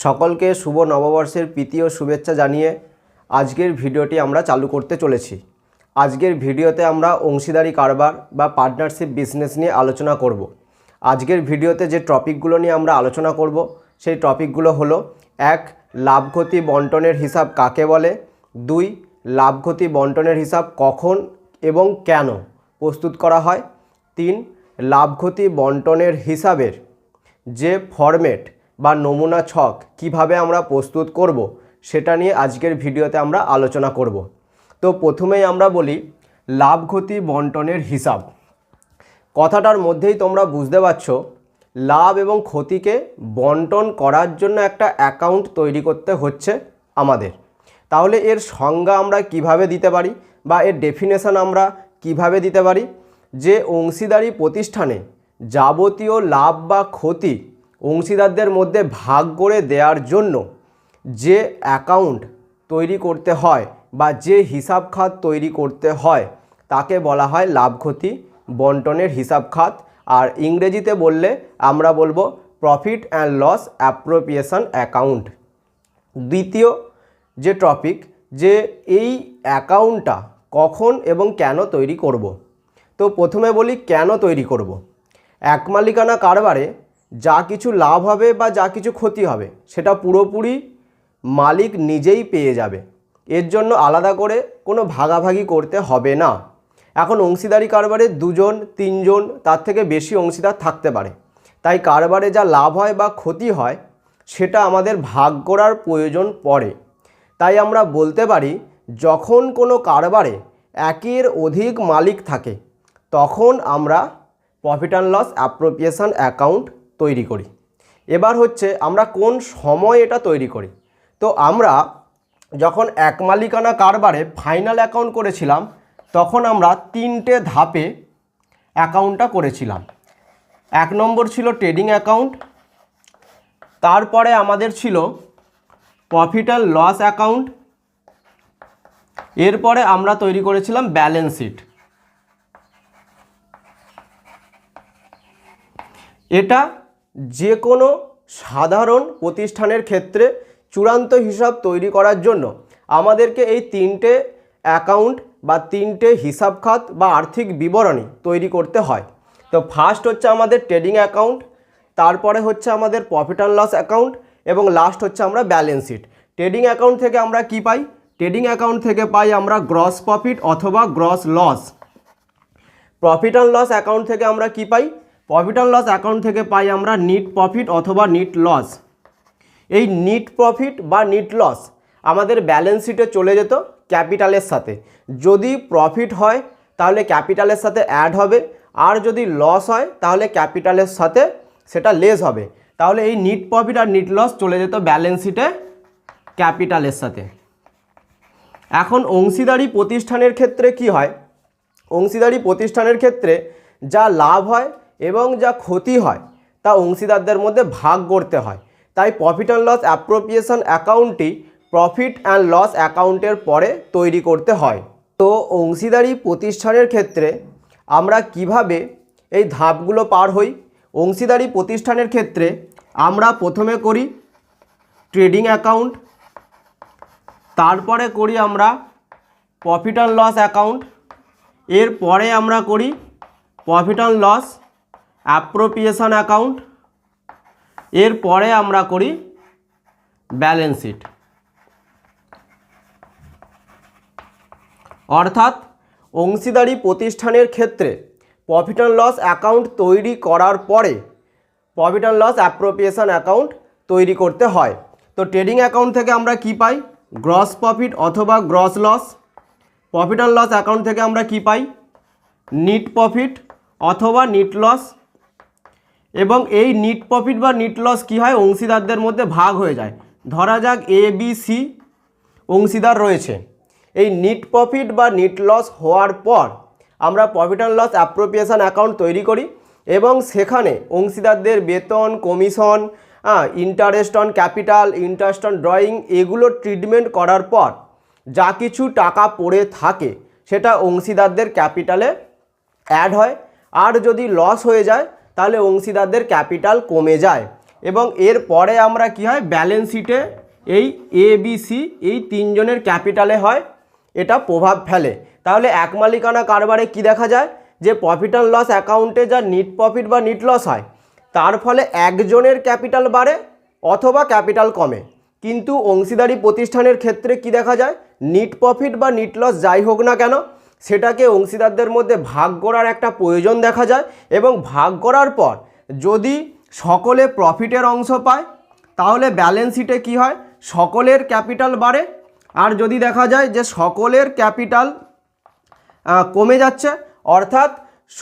সকলকে শুভ নববর্ষের প্রীতি ও শুভেচ্ছা জানিয়ে আজকের ভিডিওটি আমরা চালু করতে চলেছি। আজকের ভিডিওতে আমরা অংশীদারি কারবার বা পার্টনারশিপ বিজনেস নিয়ে আলোচনা করব। আজকের ভিডিওতে যে টপিকগুলো নিয়ে আমরা আলোচনা করব, সেই টপিকগুলো হলো, এক লাভ ক্ষতি বন্টনের হিসাব কাকে বলে? দুই লাভ ক্ষতি বন্টনের হিসাব কখন এবং কেন প্রস্তুত করা হয়? তিন লাভ ক্ষতি বন্টনের হিসাবের যে ফরম্যাট বা নমুনা ছক কীভাবে আমরা প্রস্তুত করব সেটা নিয়ে আজকের ভিডিওতে আমরা আলোচনা করব। তো প্রথমেই আমরা বলি লাভ ক্ষতি বন্টনের হিসাব। কথাটার মধ্যেই তোমরা বুঝতে পারছ, লাভ এবং ক্ষতিকে বন্টন করার জন্য একটা অ্যাকাউন্ট তৈরি করতে হচ্ছে আমাদের। তাহলে এর সংজ্ঞা আমরা কীভাবে দিতে পারি বা এর ডেফিনেশন আমরা কীভাবে দিতে পারি? যে অংশীদারি প্রতিষ্ঠানে যাবতীয় লাভ বা ক্ষতি অংশীদারদের মধ্যে ভাগ করে দেওয়ার জন্য যে অ্যাকাউন্ট তৈরি করতে হয় বা যে হিসাব খাত তৈরি করতে হয়, তাকে বলা হয় লাভ ক্ষতি বন্টনের হিসাব খাত আর ইংরেজিতে বললে আমরা বলব profit and loss appropriation account দ্বিতীয় যে টপিক যে এই অ্যাকাউন্টটা কখন এবং কেন তৈরি করব। তো প্রথমে বলি কেন তৈরি করব। এক মালিকানা কারবারে যা কিছু লাভ হবে বা যা কিছু ক্ষতি হবে, সেটা পুরোপুরি মালিক নিজেই পেয়ে যাবে। এর জন্য আলাদা করে কোনো ভাগাভাগি করতে হবে না। এখন অংশীদারি কারবারে দুজন, তিনজন, তার থেকে বেশি অংশীদার থাকতে পারে। তাই কারবারে যা লাভ হয় বা ক্ষতি হয়, সেটা আমাদের ভাগ করার প্রয়োজন পড়ে। তাই আমরা বলতে পারি, যখন কোনো কারবারে একের অধিক মালিক থাকে, তখন আমরা profit and loss appropriation account তৈরি করি। এবার হচ্ছে আমরা কোন সময় এটা তৈরি করি? তো আমরা যখন এক মালিকানা কারবারে ফাইনাল অ্যাকাউন্ট করেছিলাম, তখন আমরা তিনটে ধাপে অ্যাকাউন্টটা করেছিলাম। এক নম্বর ছিল ট্রেডিং অ্যাকাউন্ট তারপরে আমাদের ছিল প্রফিট অ্যান্ড লস অ্যাকাউন্ট এরপরে আমরা তৈরি করেছিলাম ব্যালেন্স শিট এটা যে কোনো সাধারণ প্রতিষ্ঠানের ক্ষেত্রে চূড়ান্ত হিসাব তৈরি করার জন্য আমাদেরকে এই তিনটে অ্যাকাউন্ট বা তিনটে হিসাব খাত বা আর্থিক বিবরণী তৈরি করতে হয়। তো ফার্স্ট হচ্ছে আমাদের ট্রেডিং অ্যাকাউন্ট তারপরে হচ্ছে আমাদের প্রফিট অ্যান্ড লস অ্যাকাউন্ট এবং লাস্ট হচ্ছে আমরা ব্যালেন্স শিট ট্রেডিং অ্যাকাউন্ট থেকে আমরা কি পাই? ট্রেডিং অ্যাকাউন্ট থেকে পাই আমরা গ্রস প্রফিট অথবা gross loss profit and loss account থেকে আমরা কি পাই? প্রফিট অ্যান্ড লস অ্যাকাউন্ট থেকে পাই আমরা নিট প্রফিট অথবা নিট লস এই নিট প্রফিট বা নিট লস আমাদের ব্যালেন্স শিটে চলে যেত ক্যাপিটালের সাথে। যদি প্রফিট হয়, তাহলে ক্যাপিটালের সাথে অ্যাড হবে। আর যদি লস হয়, তাহলে ক্যাপিটালের সাথে সেটা লেস হবে। তাহলে এই নিট প্রফিট আর নিট লস চলে যেত ব্যালেন্স শিটে ক্যাপিটালের সাথে। এখন অংশীদারি প্রতিষ্ঠানের ক্ষেত্রে কি হয়? অংশীদারি প্রতিষ্ঠানের ক্ষেত্রে যা লাভ হয় এবং যা ক্ষতি হয়, তা অংশীদারদের মধ্যে ভাগ করতে হয়। তাই প্রফিট অ্যান্ড লস অ্যাপ্রোপ্রিয়েশন অ্যাকাউন্টটি প্রফিট অ্যান্ড লস অ্যাকাউন্টের পরে তৈরি করতে হয়। তো অংশীদারি প্রতিষ্ঠানের ক্ষেত্রে আমরা কীভাবে এই ধাপগুলো পার হই? অংশীদারি প্রতিষ্ঠানের ক্ষেত্রে আমরা প্রথমে করি ট্রেডিং অ্যাকাউন্ট তারপরে করি আমরা প্রফিট অ্যান্ড লস অ্যাকাউন্ট এরপরে আমরা করি profit and loss appropriation account এরপরে আমরা করি ব্যালেন্স শিট অর্থাৎ অংশীদারি প্রতিষ্ঠানের ক্ষেত্রে প্রফিট অ্যান্ড লস অ্যাকাউন্ট তৈরি করার পরে profit and loss appropriation account তৈরি করতে হয়। তো ট্রেডিং অ্যাকাউন্ট থেকে আমরা কি পাই? গ্রস প্রফিট অথবা gross loss profit and loss account থেকে আমরা কি পাই? নিট প্রফিট অথবা নিট লস এবং এই নিট প্রফিট বা নিট লস কী হয়? অংশীদারদের মধ্যে ভাগ হয়ে যায়। ধরা যাক এ বি সি অংশীদার রয়েছে। এই নিট প্রফিট বা নিট লস হওয়ার পর আমরা profit and loss appropriation account তৈরি করি এবং সেখানে অংশীদারদের বেতন commission interest on capital interest on drawing এগুলো ট্রিটমেন্ট করার পর যা কিছু টাকা পড়ে থাকে সেটা অংশীদারদের ক্যাপিটালে অ্যাড হয়। আর যদি লস হয়ে যায় তাহলে অংশীদারদের ক্যাপিটাল কমে যায়। এবং এর পরে আমরা কি হয়? ব্যালেন্স শিটে এই এ বি সি এই তিনজনের ক্যাপিটালে হয়। এটা প্রভাব ফেলে। তাহলে এক মালিকানা কারবারে কি দেখা যায়? যে প্রফিট অ্যান্ড লস অ্যাকাউন্টে যা নিট প্রফিট বা নিট লস হয়, তার ফলে একজনের ক্যাপিটাল বাড়ে অথবা ক্যাপিটাল কমে। কিন্তু অংশীদারি প্রতিষ্ঠানের ক্ষেত্রে কি দেখা যায়? নিট প্রফিট বা নিট লস যাই হোক না কেন সেটাকে অংশীদারদের মধ্যে ভাগ করার একটা প্রয়োজন দেখা যায় এবং ভাগ করার পর যদি সকলে প্রফিটের অংশ পায়, তাহলে ব্যালেন্স শিটে কী হয়? সকলের ক্যাপিটাল বাড়ে। আর যদি দেখা যায় যে সকলের ক্যাপিটাল কমে যাচ্ছে, অর্থাৎ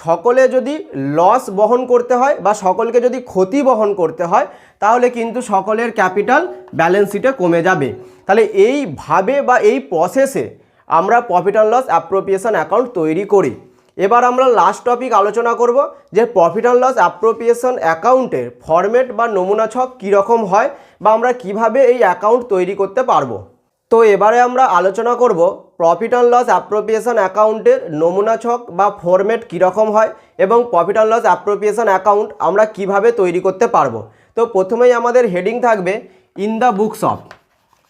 সকলে যদি লস বহন করতে হয় বা সকলকে যদি ক্ষতি বহন করতে হয়, তাহলে কিন্তু সকলের ক্যাপিটাল ব্যালেন্স শিটে কমে যাবে। তাহলে এইভাবে বা এই প্রসেসে আমরা profit and loss appropriation account তৈরি করি। এবার আমরা লাস্ট টপিক আলোচনা করব যে প্রফিট অ্যান্ড লস অ্যাপ্রোপ্রিয়েশন অ্যাকাউন্টের ফরম্যাট বা নমুনা ছক কীরকম হয় বা আমরা কীভাবে এই অ্যাকাউন্ট তৈরি করতে পারব। তো এবারে আমরা আলোচনা করব প্রফিট অ্যান্ড লস অ্যাপ্রোপ্রিয়েশন অ্যাকাউন্টের নমুনা ছক বা ফরম্যাট কীরকম হয় এবং profit and loss appropriation account আমরা কীভাবে তৈরি করতে পারব। তো প্রথমেই আমাদের হেডিং থাকবে ইন দ্য বুকস অফ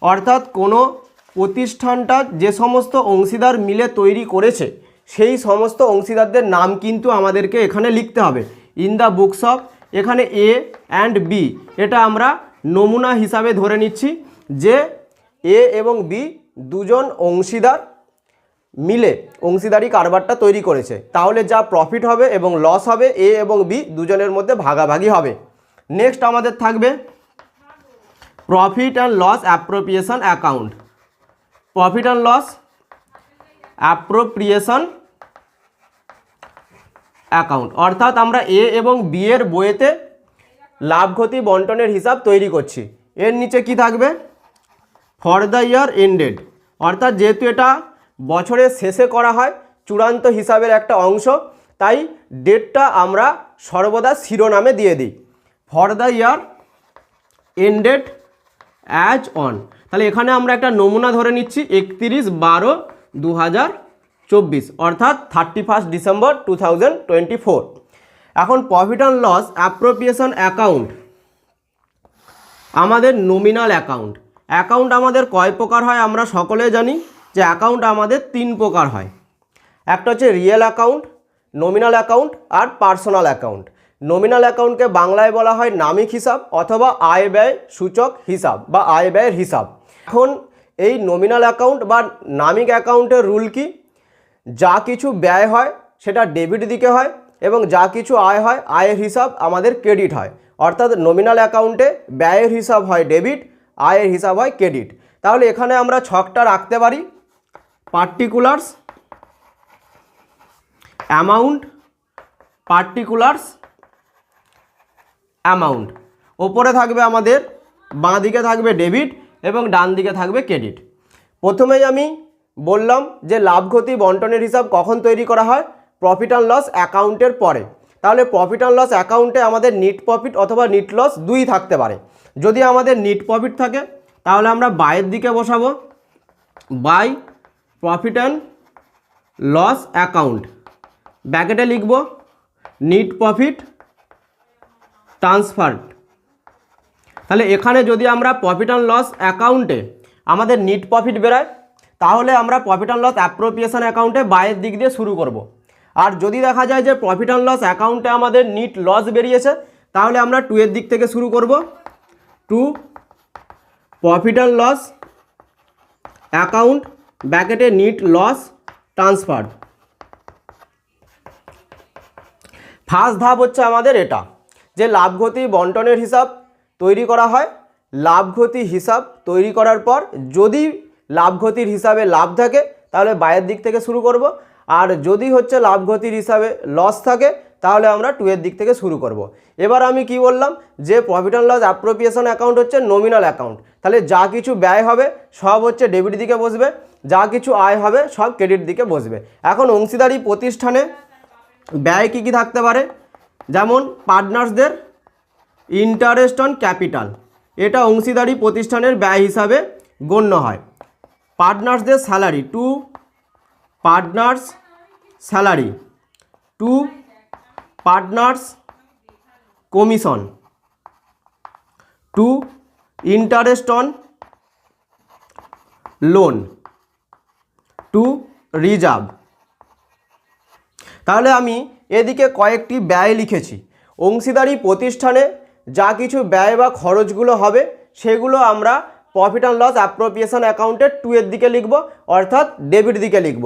অর্থাৎ কোনো প্রতিষ্ঠানটা যে সমস্ত অংশীদার মিলে তৈরি করেছে, সেই সমস্ত অংশীদারদের নাম কিন্তু আমাদেরকে এখানে লিখতে হবে। ইন দ্য অফ এখানে এ অ্যান্ড বি এটা আমরা নমুনা হিসাবে ধরে নিচ্ছি যে এ এবং বি দুজন অংশীদার মিলে অংশীদারি কারবারটা তৈরি করেছে। তাহলে যা প্রফিট হবে এবং লস হবে এ এবং বি দুজনের মধ্যে ভাগাভাগি হবে। নেক্সট আমাদের থাকবে profit and loss appropriation account profit and loss appropriation account অর্থাৎ আমরা এ এবং বি এর বইয়েতে লাভ, ক্ষতি, বন্টনের হিসাব তৈরি করছি। এর নিচে কি থাকবে? ফর দ্য ইয়ার এন্ডেড অর্থাৎ যেহেতু এটা বছরের শেষে করা হয়, চূড়ান্ত হিসাবের একটা অংশ, তাই ডেটটা আমরা সর্বদা শিরোনামে দিয়ে দিই। For the year ended as on তাহলে এখানে আমরা একটা নমুনা ধরে নিচ্ছি একত্রিশ বারো দু অর্থাৎ থার্টি ফার্স্ট ডিসেম্বর টু এখন profit and loss appropriation account আমাদের নমিনাল অ্যাকাউন্ট অ্যাকাউন্ট আমাদের কয় প্রকার হয় আমরা সকলে জানি যে অ্যাকাউন্ট আমাদের তিন প্রকার হয়। একটা হচ্ছে রিয়েল অ্যাকাউন্ট নমিনাল অ্যাকাউন্ট আর পার্সোনাল অ্যাকাউন্ট নমিনাল অ্যাকাউন্টকে বাংলায় বলা হয় নামিক হিসাব অথবা আয় ব্যয় সূচক হিসাব বা আয় ব্যয়ের হিসাব। এখন এই নমিনাল অ্যাকাউন্ট বা নামিক অ্যাকাউন্টের রুল কি? যা কিছু ব্যয় হয় সেটা ডেবিট দিকে হয় এবং যা কিছু আয় হয়, আয়ের হিসাব আমাদের ক্রেডিট হয়। অর্থাৎ নমিনাল অ্যাকাউন্টে ব্যয়ের হিসাব হয় ডেবিট আয়ের হিসাব হয় ক্রেডিট তাহলে এখানে আমরা ছকটা রাখতে পারি। পার্টিকুলার্স অ্যামাউন্ট পার্টিকুলার্স অ্যামাউন্ট ওপরে থাকবে আমাদের বাঁ দিকে থাকবে ডেবিট এবং ডান দিকে থাকবে ক্রেডিট। প্রথমেই আমি বললাম যে লাভ ক্ষতি বন্টনের হিসাব কখন তৈরি করা হয়? প্রফিট অ্যান্ড লস অ্যাকাউন্টের পরে। তাহলে প্রফিট অ্যান্ড লস অ্যাকাউন্টে আমাদের নিট প্রফিট অথবা নিট লস দুই থাকতে পারে। যদি আমাদের নিট প্রফিট থাকে, তাহলে আমরা বাইয়ের দিকে বসাবো। By profit and loss account ব্যাকেটে লিখব নিট প্রফিট ট্রান্সফার্ড তাহলে এখানে যদি আমরা প্রফিট অ্যান্ড লস অ্যাকাউন্টে আমাদের নিট প্রফিট বেরোয়, তাহলে আমরা প্রফিট অ্যান্ড লস অ্যাপ্রোপ্রিয়েশন অ্যাকাউন্টে বাইরের দিক দিয়ে শুরু করব। আর যদি দেখা যায় যে প্রফিট অ্যান্ড লস অ্যাকাউন্টে আমাদের নিট লস বেরিয়েছে, তাহলে আমরা টু এর দিক থেকে শুরু করব to profit and loss account ব্যাকেটে net loss transfer first ধাপ হচ্ছে আমাদের এটা, যে লাভ ক্ষতি বন্টনের হিসাব তৈরি করা হয়। লাভ ক্ষতি হিসাব তৈরি করার পর যদি লাভ ক্ষতির হিসাবে লাভ থাকে, তাহলে বায়ের দিক থেকে শুরু করব। আর যদি হচ্ছে লাভ ক্ষতির হিসাবে লস থাকে, তাহলে আমরা টু এর দিক থেকে শুরু করব। এবার আমি কি বললাম? যে profit and loss appropriation account হচ্ছে নমিনাল অ্যাকাউন্ট তাহলে যা কিছু ব্যয় হবে, সব হচ্ছে ডেবিট দিকে বসবে। যা কিছু আয় হবে, সব ক্রেডিট দিকে বসবে। এখন অংশীদারি প্রতিষ্ঠানে ব্যয় কী কী থাকতে পারে? যেমন পার্টনার্সদের ইন্টারেস্ট অন ক্যাপিটাল। এটা অংশীদারি প্রতিষ্ঠানের ব্যয় হিসাবে গণ্য হয়। পার্টনার্সদের salary, to partners salary, to partners commission, to interest on loan, to reserve. তাহলে আমি এদিকে কয়েকটি ব্যয় লিখেছি। অংশীদারি প্রতিষ্ঠানে যা কিছু ব্যয় বা খরচগুলো হবে, সেগুলো আমরা প্রফিট অ্যান্ড লস অ্যাপ্রোপ্রিয়েশন অ্যাকাউন্টের টু এর দিকে লিখব, অর্থাৎ ডেবিট দিকে লিখব।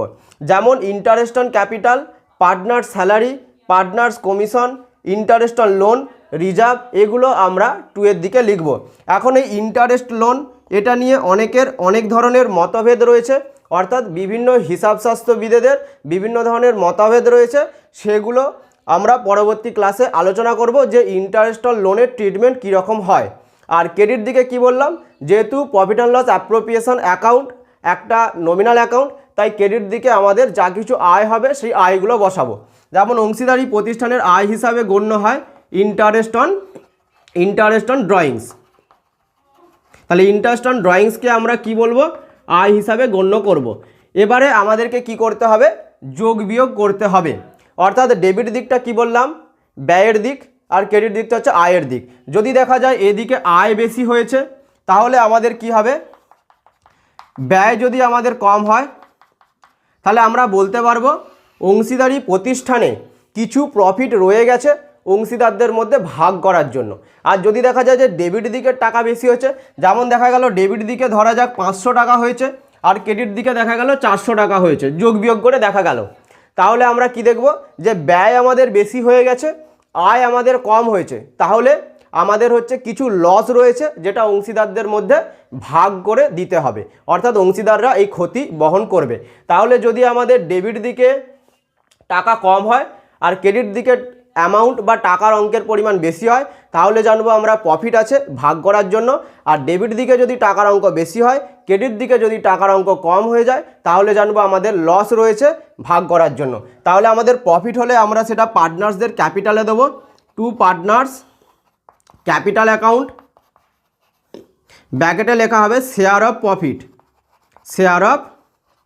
যেমন interest on capital partner salary partners commission interest on loan reserve এগুলো আমরা টু এর দিকে লিখব। এখন এই ইন্টারেস্ট লোন এটা নিয়ে অনেকের অনেক ধরনের মতভেদ রয়েছে, অর্থাৎ বিভিন্ন হিসাবশাস্ত্রবিদেদের বিভিন্ন ধরনের মতভেদ রয়েছে, সেগুলো আমরা পরবর্তী ক্লাসে আলোচনা করব যে ইন্টারেস্ট অন লোনের ট্রিটমেন্ট কীরকম হয়। আর ক্রেডিট দিকে কি বললাম? যেহেতু profit and loss appropriation account একটা নমিনাল অ্যাকাউন্ট তাই ক্রেডিট দিকে আমাদের যা কিছু আয় হবে সেই আয়গুলো বসাবো। যেমন অংশীদারি প্রতিষ্ঠানের আয় হিসাবে গণ্য হয় interest on interest on drawings তাহলে ইন্টারেস্ট অন ড্রয়িংসকে আমরা কি বলব? আয় হিসাবে গণ্য করব। এবারে আমাদেরকে কি করতে হবে? যোগ বিয়োগ করতে হবে। অর্থাৎ ডেবিট দিকটা কি বললাম? ব্যয়ের দিক আর ক্রেডিট দিকটা হচ্ছে আয়ের দিক। যদি দেখা যায় এদিকে আয় বেশি হয়েছে, তাহলে আমাদের কি হবে? ব্যয় যদি আমাদের কম হয়, তাহলে আমরা বলতে পারব অংশীদারি প্রতিষ্ঠানে কিছু প্রফিট রয়ে গেছে অংশীদারদের মধ্যে ভাগ করার জন্য। আর যদি দেখা যায় যে ডেবিট দিকের টাকা বেশি হয়েছে, যেমন দেখা গেল ডেবিট দিকে ধরা যাক পাঁচশো টাকা হয়েছে, আর ক্রেডিট দিকে দেখা গেল চারশো টাকা হয়েছে, যোগ বিয়োগ করে দেখা গেল। তাহলে আমরা কি দেখব? যে ব্যয় আমাদের বেশি হয়ে গেছে, আয় আমাদের কম হয়েছে। তাহলে আমাদের হচ্ছে কিছু লস রয়েছে, যেটা অংশীদারদের মধ্যে ভাগ করে দিতে হবে। অর্থাৎ অংশীদাররা এই ক্ষতি বহন করবে। তাহলে যদি আমাদের ডেবিট দিকে টাকা কম হয় আর ক্রেডিট দিকে অ্যামাউন্ট বা টাকার অঙ্কের পরিমাণ বেশি হয়, তাহলে জানব আমরা প্রফিট আছে ভাগ করার জন্য। আর ডেবিট দিকে যদি টাকার অঙ্ক বেশি হয় ক্রেডিট দিকে যদি টাকার অঙ্ক কম হয়ে যায়, তাহলে জানব আমাদের লস রয়েছে ভাগ করার জন্য। তাহলে আমাদের প্রফিট হলে আমরা সেটা পার্টনার্সদের ক্যাপিটালে দেবো। টু পার্টনার্স ক্যাপিটাল অ্যাকাউন্ট ব্যাকেটে লেখা হবে share of profit share of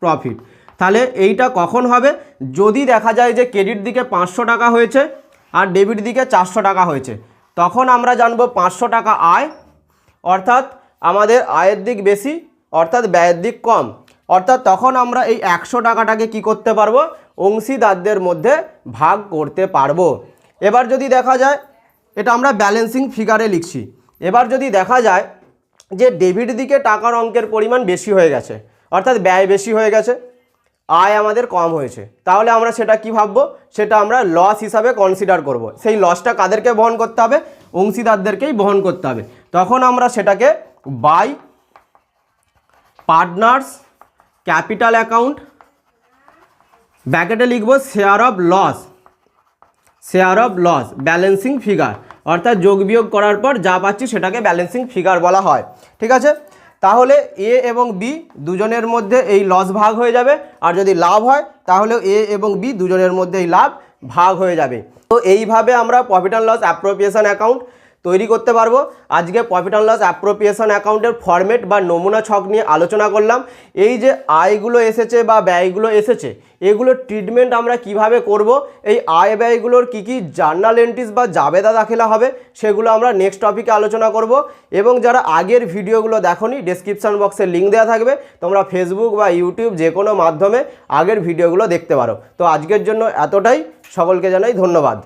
profit তাহলে এইটা কখন হবে? যদি দেখা যায় যে ক্রেডিট দিকে পাঁচশো টাকা হয়েছে আর ডেবিট দিকে চারশো টাকা হয়েছে, তখন আমরা জানব পাঁচশো টাকা আয়, অর্থাৎ আমাদের আয়ের দিক বেশি অর্থাৎ ব্যয়ের দিক কম। অর্থাৎ তখন আমরা এই একশো টাকাটাকে কি করতে পারব? অংশীদারদের মধ্যে ভাগ করতে পারব। এবার যদি দেখা যায়, এটা আমরা ব্যালেন্সিং ফিগারে লিখছি। এবার যদি দেখা যায় যে ডেবিট দিকে টাকার অঙ্কের পরিমাণ বেশি হয়ে গেছে, অর্থাৎ ব্যয় বেশি হয়ে গেছে, আয় আমাদের কম হয়েছে, তাহলে আমরা সেটা কি ভাববো? সেটা আমরা লস হিসাবে কনসিডার করব। সেই লসটা কাদেরকে বহন করতে হবে? অংশীদারদেরকেই বহন করতে হবে। তখন আমরা সেটাকে বাই পার্টনার্স ক্যাপিটাল অ্যাকাউন্ট ব্যাকেটে লিখব share of loss share of loss balancing figure অর্থাৎ যোগ বিয়োগ করার পর যা পাচ্ছি সেটাকে ব্যালেন্সিং ফিগার বলা হয়, ঠিক আছে? তাহলে এ এবং বি দুজনের মধ্যে এই লস ভাগ হয়ে যাবে, আর যদি লাভ হয়, তাহলে এ এবং বি দুজনের মধ্যে এই লাভ ভাগ হয়ে যাবে। তো এইভাবে আমরা profit and loss appropriation account তৈরি করতে পারব। আজকে প্রফিট অ্যান্ড লস অ্যাপ্রোপ্রিয়েশন অ্যাকাউন্টের ফরম্যাট বা নমুনা ছক নিয়ে আলোচনা করলাম। এই যে আয়গুলো এসেছে বা ব্যয়গুলো এসেছে এগুলোর ট্রিটমেন্ট আমরা কীভাবে করব, এই আয় ব্যয়গুলোর কী কী জার্নাল এন্ট্রিস বা জাবেদা দাখিলা হবে, সেগুলো আমরা নেক্সট টপিকে আলোচনা করব। এবং যারা আগের ভিডিওগুলো দেখোনি ডেসক্রিপশন বক্সে লিঙ্ক দেওয়া থাকবে। তোমরা ফেসবুক বা ইউটিউব যে কোনো মাধ্যমে আগের ভিডিওগুলো দেখতে পারো। তো আজকের জন্য এতটাই। সকলকে জানাই ধন্যবাদ।